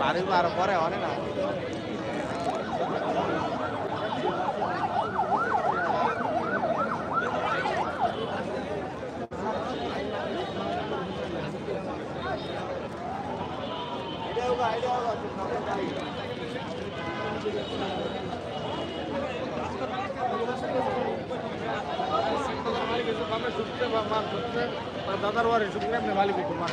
বাড়ির বার পরে অনেক না। দাদার বাড়ি শুক্রে আপনি মালিক মার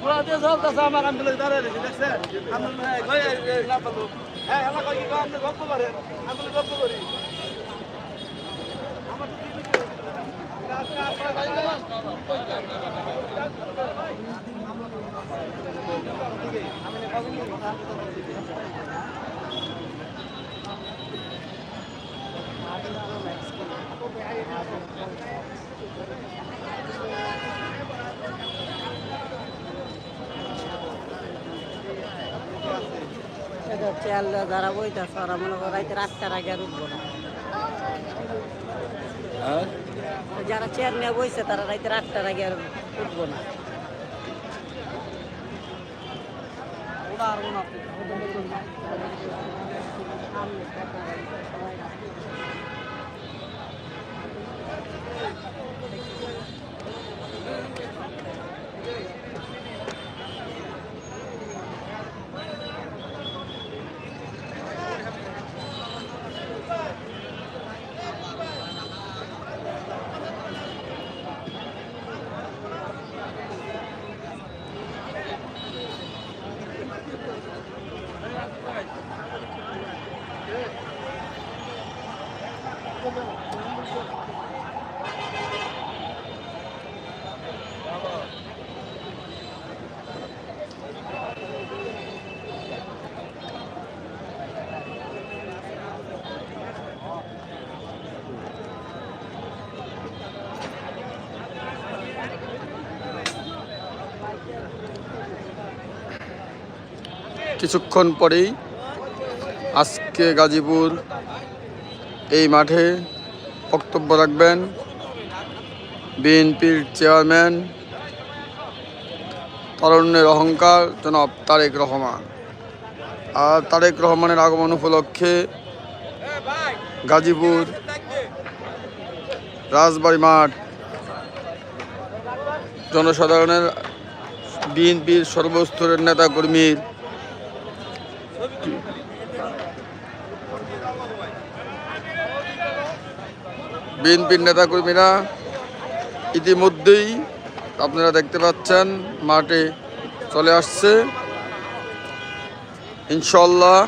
পুরা দিয়ে চলতেছে আমার আমি দাঁড়িয়ে রয়েছি দেখছেন আমি না পাবো হ্যাঁ কই কি আপনি গল্প করেন করি চেয়ার যারা বইতেছে ওরা মনে করো রাইতে রাতটার আগে আর উঠবো না। যারা চেয়ার নিয়ে বইছে তারা রাইতে রাতটার আগে আর উঠবো না। ওরা আর না কিছুক্ষণ পরেই আজকে গাজীপুর এই মাঠে বক্তব্য রাখবেন বিএনপির চেয়ারম্যান তারুণ্যের অহংকার, জনাব তারেক রহমান। আর তারেক রহমানের আগমন উপলক্ষে গাজীপুর রাজবাড়ি মাঠ জনসাধারণের বিএনপির সর্বস্তরের নেতাকর্মীর বিএনপির নেতাকর্মীরা ইতিমধ্যেই আপনারা দেখতে পাচ্ছেন মাঠে চলে আসছে। ইনশাল্লাহ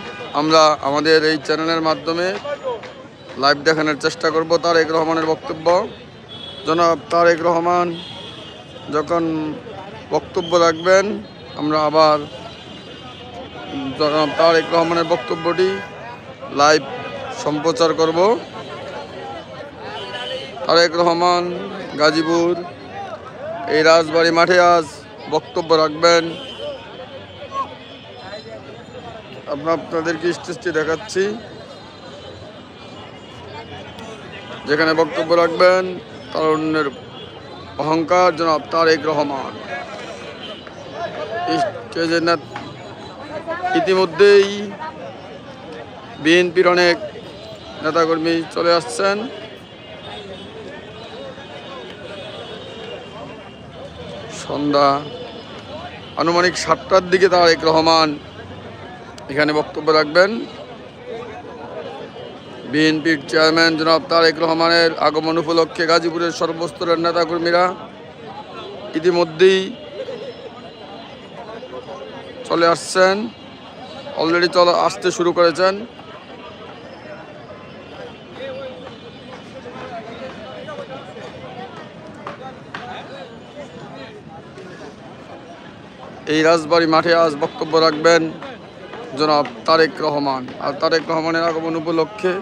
আমরা আমাদের এই চ্যানেলের মাধ্যমে লাইভ দেখানোর চেষ্টা করব তারেক রহমানের বক্তব্য। জনাব তারেক রহমান, যখন বক্তব্য রাখবেন, আমরা আবার জনাব তারেক রহমানের বক্তব্যটি লাইভ সম্প্রচার করব। তারেক রহমান, গাজীপুর। এই রাজবাড়ি মাঠে আজ বক্তব্য রাখবেন। আপনাদেরকে স্টেজটি দেখাচ্ছি। যেখানে বক্তব্য রাখবেন তারুণ্যের অহংকার, জনাব তারেক রহমান। স্টেজের ইতিমধ্যেই বিএনপির অনেক নেতাকর্মী চলে আসছেন। সন্ধ্যা। আনুমানিক সাতটার দিকে তারেক রহমান এখানে বক্তব্য রাখবেন। বিএনপির চেয়ারম্যান জনাব তারেক রহমানের আগমন উপলক্ষে গাজীপুরের সর্বস্তরের নেতাকর্মীরা ইতিমধ্যেই চলে আসছেন। অলরেডি চলে আসতে শুরু করেছেন। এই রাজবাড়ি মাঠে আজ বক্তব্য রাখবেন জনাব তারেক রহমান। আর তারেক রহমানের আগমন উপলক্ষে